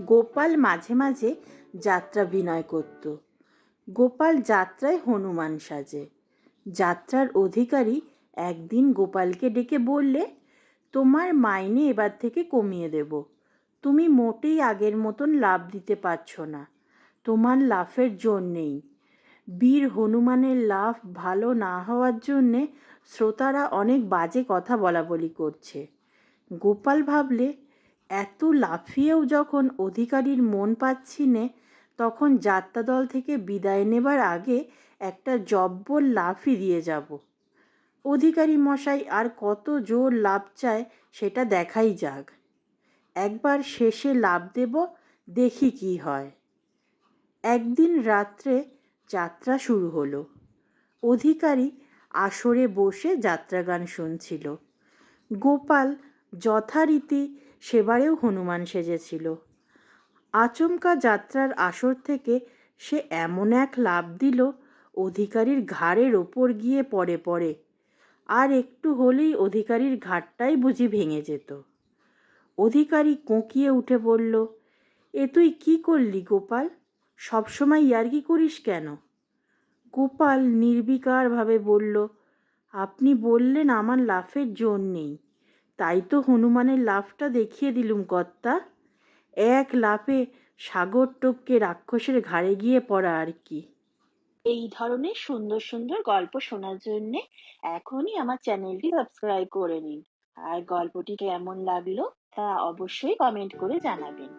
গোপাল মাঝে মাঝে যাত্রা বিনয় করত। গোপাল যাত্রায় হনুমান সাজে। যাত্রার অধিকারী একদিন গোপালকে ডেকে বললে, তোমার মাইনে এবার থেকে কমিয়ে দেব। তুমি মোটেই আগের মতন লাভ দিতে পারছ না। তোমার লাভের জোর নেই। বীর হনুমানের লাভ ভালো না হওয়ার জন্যে শ্রোতারা অনেক বাজে কথা বলা বলি করছে। গোপাল ভাবলে এত লাফিয়েও যখন অধিকারীর মন পাচ্ছি নে, তখন যাত্রাদল থেকে বিদায় নেবার আগে একটা জব্বর লাফি দিয়ে যাব। অধিকারী মশাই আর কত জোর লাভ চায় সেটা দেখাই যাক। একবার শেষে লাভ দেব, দেখি কি হয়। একদিন রাত্রে যাত্রা শুরু হলো। অধিকারী আসরে বসে যাত্রাগান শুনছিল। গোপাল যথারীতি সেবারেও হনুমান সেজেছিল। আচমকা যাত্রার আসর থেকে সে এমন এক লাভ দিল, অধিকারীর ঘাড়ের ওপর গিয়ে পড়ে পড়ে। আর একটু হলেই অধিকারীর ঘাটটাই বুঝি ভেঙে যেত। অধিকারী কোঁকিয়ে উঠে বলল, এ তুই কি করলি গোপাল? সবসময় ইয়ার্কি করিস কেন? গোপাল নির্বিকারভাবে বলল, আপনি বললেন আমার লাফের জোর নেই। তাই তো হনুমানের লাফটা দেখিয়ে দিলুম কর্তা। এক লাফে সাগর টপকে রাক্ষসের ঘাড়ে গিয়ে পড়া আর কি। এই ধরনের সুন্দর সুন্দর গল্প শোনার জন্য এখনই আমার চ্যানেলটি সাবস্ক্রাইব করে নিন। আর গল্পটি কেমন লাগল তা অবশ্যই কমেন্ট করে জানাবেন।